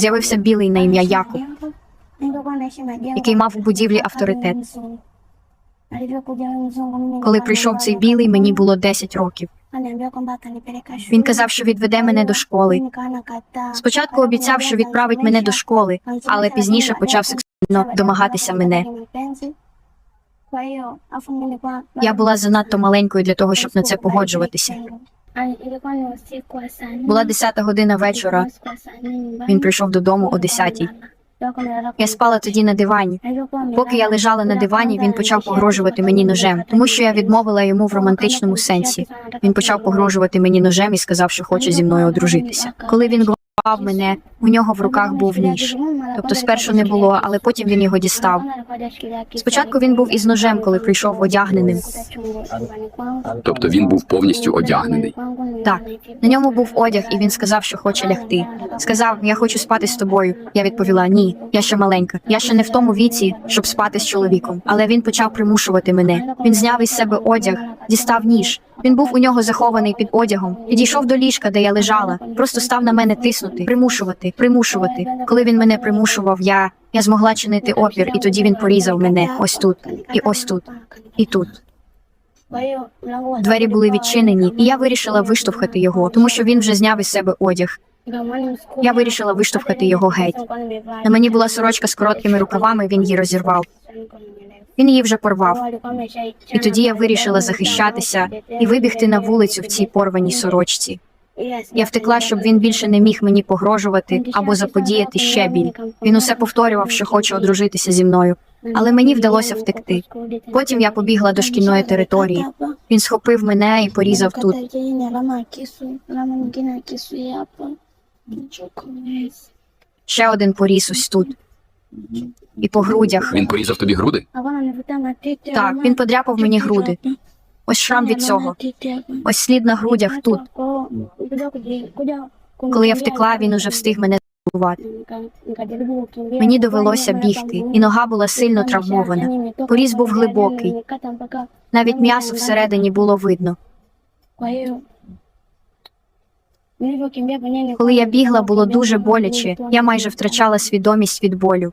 з'явився білий на ім'я Якуб, який мав у будівлі авторитет. Коли прийшов цей білий, мені було 10 років. Він казав, що відведе мене до школи. Спочатку обіцяв, що відправить мене до школи, але пізніше почав сексуально домагатися мене. Я була занадто маленькою для того, щоб на це погоджуватися. Була 10 година вечора. Він прийшов додому о 10. Я спала тоді на дивані. Поки я лежала на дивані, він почав погрожувати мені ножем, тому що я відмовила йому в романтичному сенсі. Він почав погрожувати мені ножем і сказав, що хоче зі мною одружитися. Коли він главав мене, у нього в руках був ніж. Тобто спершу не було, але потім він його дістав. Спочатку він був із ножем, коли прийшов одягненим. Тобто він був повністю одягнений. Так, на ньому був одяг, і він сказав, що хоче лягти. Сказав, я хочу спати з тобою. Я відповіла: ні, я ще маленька. Я ще не в тому віці, щоб спати з чоловіком. Але він почав примушувати мене. Він зняв із себе одяг, дістав ніж. Він був у нього захований під одягом. Підійшов до ліжка, де я лежала. Просто став на мене тиснути, примушувати, примушувати. Коли він мене примушував, я, я змогла чинити опір, і тоді він порізав мене ось тут, і ось тут, і тут. Двері були відчинені, і я вирішила виштовхати його, тому що він вже зняв із себе одяг. Я вирішила виштовхати його геть. На мені була сорочка з короткими рукавами, він її розірвав. Він її вже порвав. І тоді я вирішила захищатися і вибігти на вулицю в цій порваній сорочці. Я втекла, щоб він більше не міг мені погрожувати або заподіяти ще біль. Він усе повторював, що хоче одружитися зі мною, але мені вдалося втекти. Потім я побігла до шкільної території. Він схопив мене і порізав тут. Ще один поріз ось тут. І по грудях. Він порізав тобі груди? Так, він подряпав мені груди. Ось шрам від цього. Ось слід на грудях тут. Коли я втекла, він уже встиг мене забувати. Мені довелося бігти, і нога була сильно травмована. Поріз був глибокий. Навіть м'ясо всередині було видно. Коли я бігла, було дуже боляче. Я майже втрачала свідомість від болю.